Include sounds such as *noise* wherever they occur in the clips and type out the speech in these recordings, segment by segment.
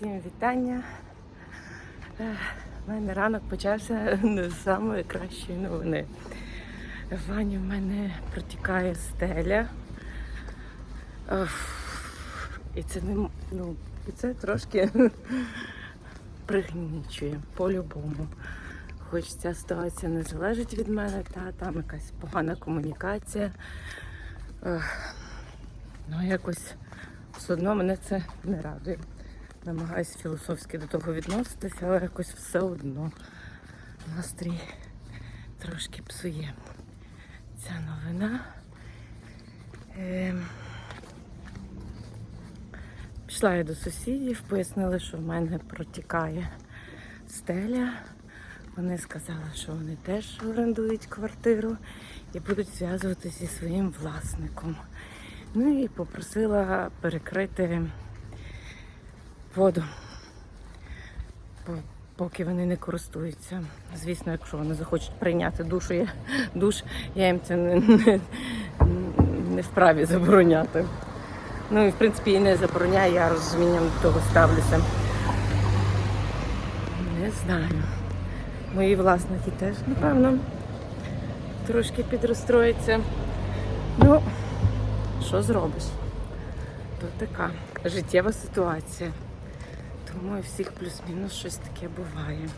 Всім вітання. Е, У мене ранок почався не з самої кращої новини. В в мене протікає стеля. І це не ну, і це трошки *laughs* пригнічує по-любому. Хоч ця ситуація не залежить від мене, та там якась погана комунікація. Ну, якось все одно мене це не радує. Намагаюся філософськи до того відноситися, але якось все одно настрій трошки псує ця новина. Ем, Пішла я до сусідів, пояснили, що в мене протікає стеля. Вони сказали, що вони теж орендують квартиру і будуть зв'язуватися зі своїм власником. Ну і попросила перекрити воду, поки вони не користуються. Звісно, якщо вони захочуть прийняти душу, я, душ, я їм це не, не, не вправі забороняти. Ну і в принципі і не забороняю, я розумінням до того ставлюся. Не знаю. Мої власники теж, напевно, трошки підрозстроїться. Ну, що зробиш? То така життєва ситуація. Тому і всіх плюс-мінус щось таке буває.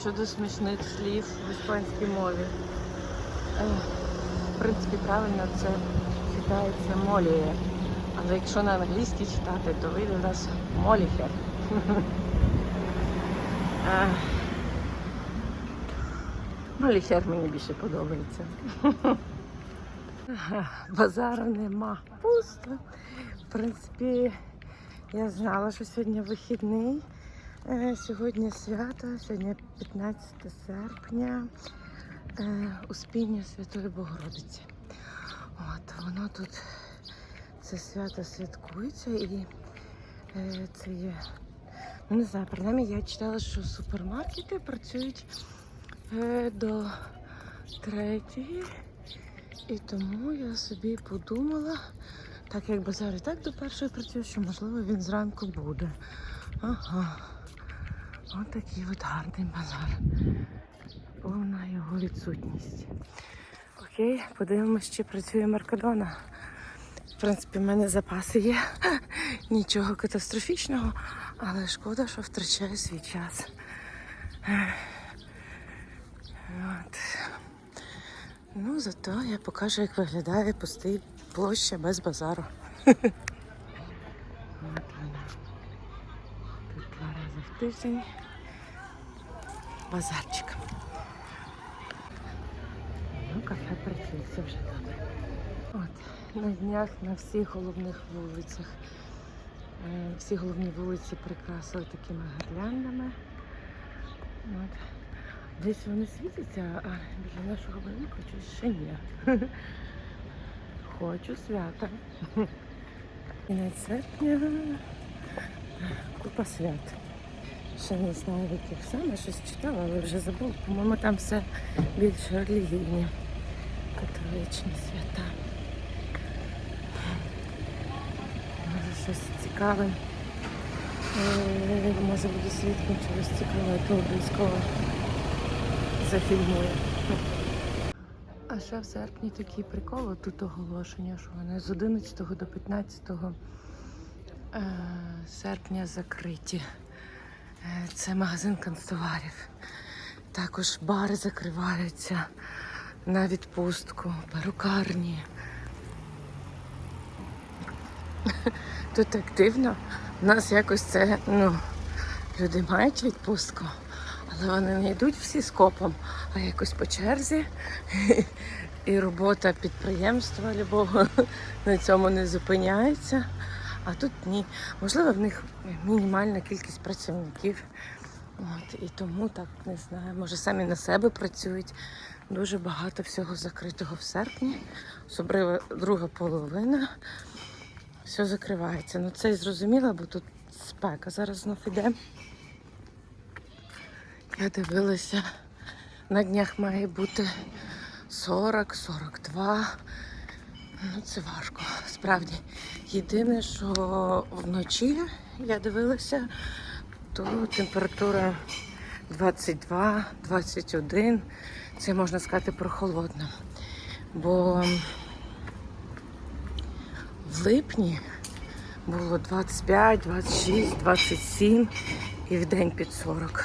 Щодо смішних слів в іспанській мові. В принципі, правильно це читається моліє. Але якщо на англійській читати, то вийде у нас моліхер. *laughs* Е, Моліхер мені більше подобається. *laughs* Базару нема. Пусто. В принципі, я знала, що сьогодні вихідний. Е, Сьогодні свято, сьогодні 15 серпня, Успіння Святої Богородиці. От воно тут це свято святкується і е, це є. Ну не знаю, принаймні я читала, що супермаркети працюють е, до третьої. І тому я собі подумала, так як базар і так до першої працює, що можливо він зранку буде. Ага. Ось такий от гарний базар. Повна його відсутність. Окей, подивимось, чи працює Меркадона. В принципі, в мене запаси є. Нічого катастрофічного, але шкода, що втрачаю свій час. От. Ну, зато я покажу, як виглядає пустий площа без базару. От вона. Тут два рази в тиждень. Базарчик. Ну, кафе вже добре. От, на днях на всіх головних вулицях. е, Всі головні вулиці прикрасили такими гирляндами. От. Десь вони світяться, а біля нашого будинку щось ще ні. *laughs* Хочу свята. *laughs* Кінець серпня. Купа свят. Ще не знаю, яких саме щось читала, але вже забула. По-моєму, там все більш релігійні католичні свята. Може щось цікаве. Е, Може буде свідком чогось цікавого, то обов'язково зафільмую. А ще в серпні такий прикол, тут оголошення, що вони з 11 до 15 е, серпня закриті. Е, Це магазин канцтоварів. Також бари закриваються на відпустку, перукарні. Тут так дивно. У нас якось це, ну, люди мають відпустку, але вони не йдуть всі скопом, а якось по черзі. І робота підприємства любого на цьому не зупиняється. А тут ні. Можливо, в них мінімальна кількість працівників. От, і тому так не знаю. Може самі на себе працюють. Дуже багато всього закритого в серпні, особливо друга половина. Все закривається. Ну це і зрозуміло, бо тут спека зараз знов іде. Я дивилася, на днях має бути 40, 42. Ну, це важко. Справді. Єдине, що вночі я дивилася, то температура 22, 21. Це можна сказати прохолодно. Бо в липні було 25, 26, 27 і в день під 40.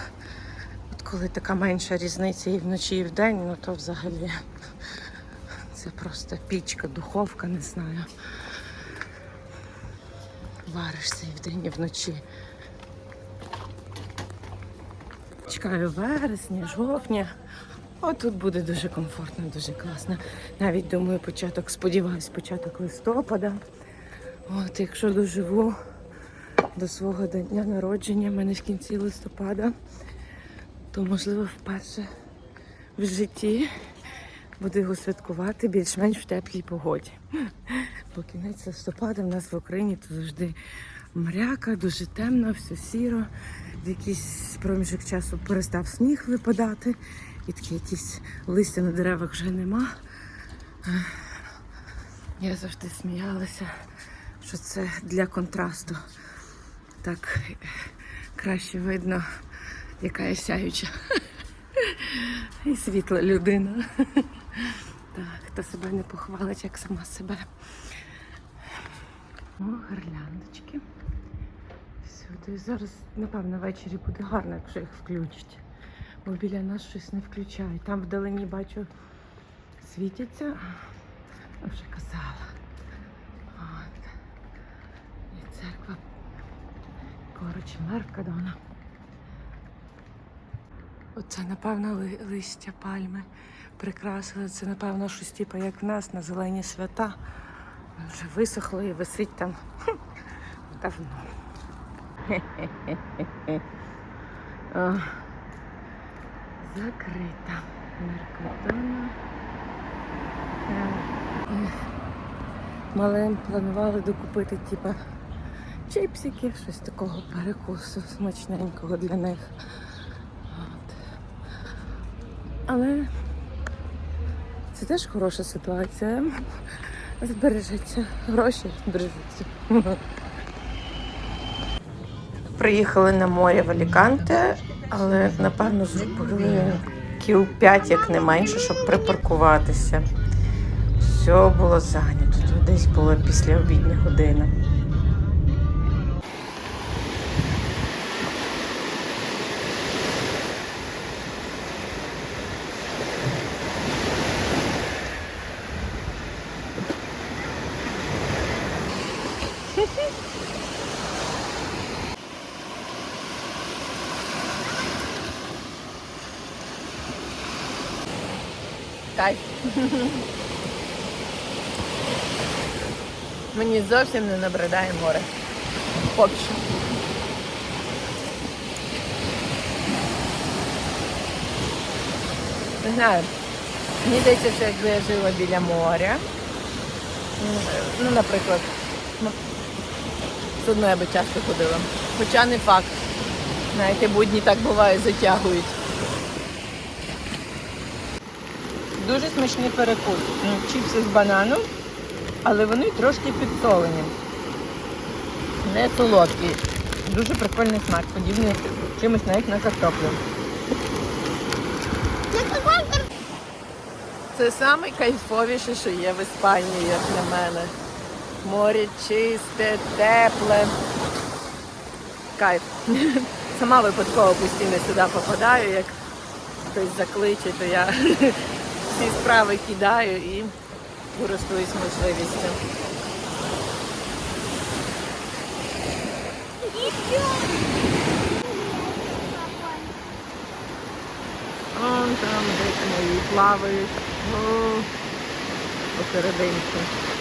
От коли така менша різниця і вночі, і в день, ну то взагалі це просто пічка, духовка, не знаю. Варишся і вдень, і вночі. Чекаю вересня, жовтня. О, тут буде дуже комфортно, дуже класно. Навіть думаю, початок, сподіваюсь, початок листопада. От, якщо доживу до свого дня народження, в мене в кінці листопада, то можливо вперше в житті буду його святкувати більш-менш в теплій погоді. Бо кінець листопада в нас в Україні то завжди мряка, дуже темно, все сіро. В якийсь проміжок часу перестав сніг випадати, і такі якісь листя на деревах вже нема. Я завжди сміялася, що це для контрасту. Так краще видно, яка я сяюча. І світла людина. Так, хто себе не похвалить, як сама себе. О, гирляндочки. Всюди. Зараз, напевно, ввечері буде гарно, якщо їх включать. Бо біля нас щось не включають. Там вдалині бачу світяться. Я вже казала. От. І церква поруч Меркадона. Оце, напевно, ли- листя пальми прикрасили. Це, напевно, щось типу, як в нас на зелені свята. Вже висохло і висить там давно. Хе-хе-хе-хе. Закрита. Меркадона. Е, Малим планували докупити, типа, чипсики, щось такого перекусу смачненького для них. От. Але це теж хороша ситуація. Збережеться. Гроші збережуться. Приїхали на море в Аліканте, але напевно зробили кіл 5, як не менше, щоб припаркуватися. Все було зайнято. Десь була після обідня година. Кайф. Мені зовсім не набридає море. Поки. Не знаю. Мені здається, що якби я жила біля моря. Ну, наприклад, ну, все одно я би часто ходила. Хоча не факт. Знаєте, будні так буває, затягують. Дуже смачний перекус. Ну, Чіпси з бананом, але вони трошки підсолені. Не солодкі. Дуже прикольний смак, подібний чимось навіть на картоплю. Це найкайфовіше, що є в Іспанії, як на мене. Море чисте, тепле. Кайф. *laughs* Сама випадково постійно сюди попадаю, як хтось закличе, то я всі справи кидаю і користуюсь можливістю. Вон там десь мої плавають. Посерединці.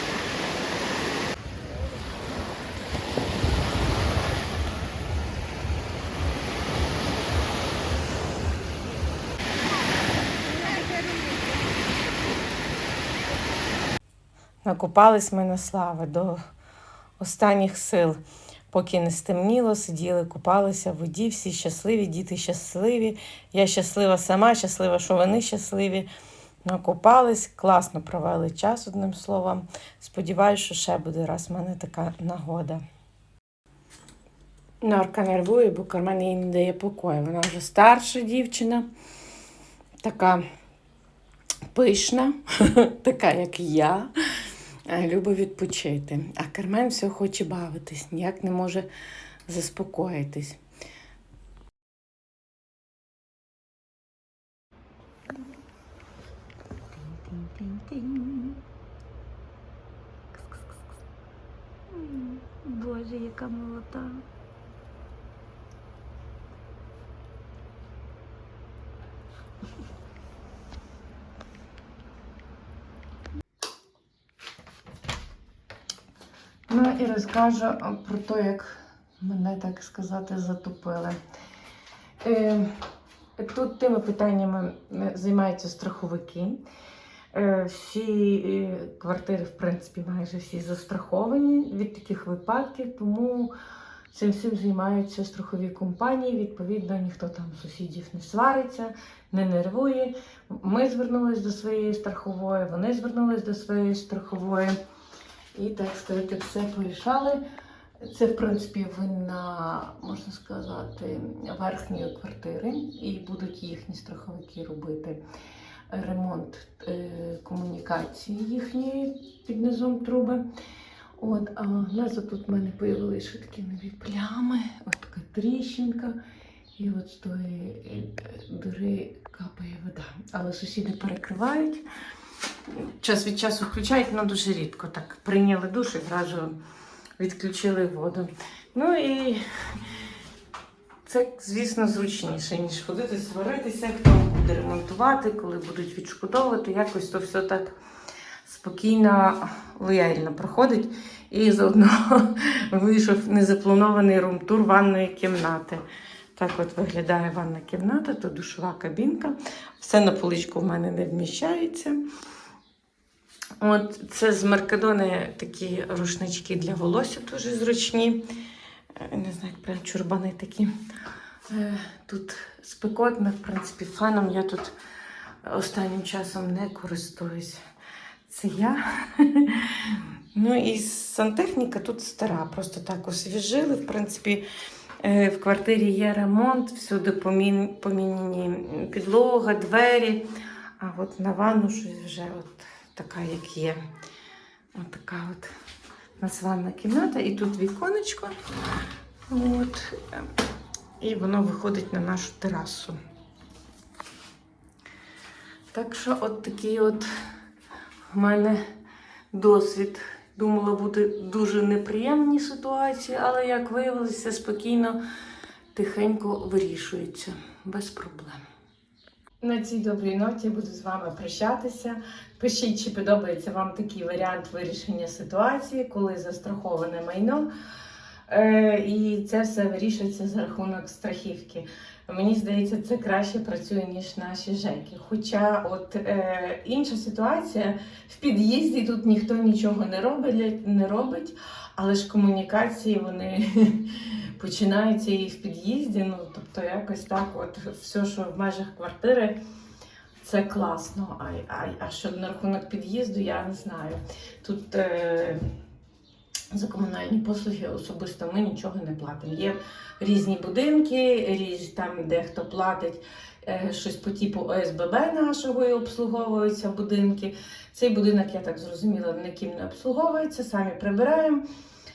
Накупались ми на слави до останніх сил. Поки не стемніло, сиділи, купалися в воді, всі щасливі, діти щасливі. Я щаслива сама, щаслива, що вони щасливі. Накупались, класно провели час, одним словом. Сподіваюся, що ще буде раз в мене така нагода. Норка нервує, бо Кармен їй не дає покою. Вона вже старша дівчина, така пишна, *laughs* така, як я, любить відпочити. А Кармен все хоче бавитись, ніяк не може заспокоїтись. Боже, яка молота. Ну і розкажу про те, як мене, так сказати, затопили. Е, тут тими питаннями е, займаються страховики. Е, всі квартири, в принципі, майже всі застраховані від таких випадків, тому цим всім займаються страхові компанії. Відповідно, ніхто там сусідів не свариться, не нервує. Ми звернулись до своєї страхової, вони звернулись до своєї страхової. І так сказати, все порішали. Це, в принципі, вина, можна сказати, верхньої квартири, і будуть їхні страховики робити ремонт е, комунікації їхньої під низом труби. От, а внизу тут в мене появилися ще такі нові плями, от така тріщинка, і от з тої е, дори капає вода. Але сусіди перекривають. Час від часу включають, але дуже рідко. Так прийняли душ і зразу відключили воду. Ну і це, звісно, зручніше, ніж ходити, сваритися, хто буде ремонтувати, коли будуть відшкодовувати. Якось то все так спокійно, лояльно проходить. І заодно *laughs* вийшов незапланований румтур ванної кімнати. Так от виглядає ванна кімната, то душова кабінка. Все на поличку в мене не вміщається. От це з Меркадони такі рушнички для волосся дуже зручні. Е, Не знаю, як прям чурбани такі. Е, Тут спекотно, в принципі, феном я тут останнім часом не користуюсь. Це я. *laughs* Ну і сантехніка тут стара, просто так освіжили. В принципі, в квартирі є ремонт, всюди помін- поміняні підлога, двері. А от на ванну щось вже от така, як є. От така от у нас ванна кімната, і тут віконечко. От. е, І воно виходить на нашу терасу. Так що от такий от в мене досвід. Думала, буде дуже неприємні ситуації, але як виявилося, спокійно, тихенько вирішується, без проблем. На цій добрій ноті буду з вами прощатися. Пишіть, чи подобається вам такий варіант вирішення ситуації, коли застраховане майно. Е, і це все вирішується за рахунок страхівки. Мені здається, це краще працює, ніж наші ЖЕКи. Хоча, от е, інша ситуація в під'їзді тут ніхто нічого не робить, не робить, але ж комунікації вони *laughs* починаються і в під'їзді. Ну тобто, якось так, от все, що в межах квартири. Це класно. А, а, а що на рахунок під'їзду, я не знаю. Тут е, за комунальні послуги особисто ми нічого не платимо. Є різні будинки, різ, там дехто платить е, щось по типу ОСББ нашого і обслуговуються будинки. Цей будинок, я так зрозуміла, ніким не обслуговується, самі прибираємо.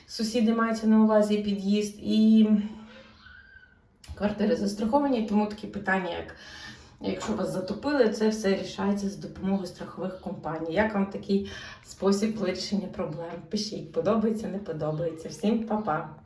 Сусіди мається на увазі під'їзд і квартири застраховані, тому такі питання, як Якщо вас затопили, це все рішається з допомогою страхових компаній. Як вам такий спосіб вирішення проблем? Пишіть, подобається, не подобається. Всім па-па!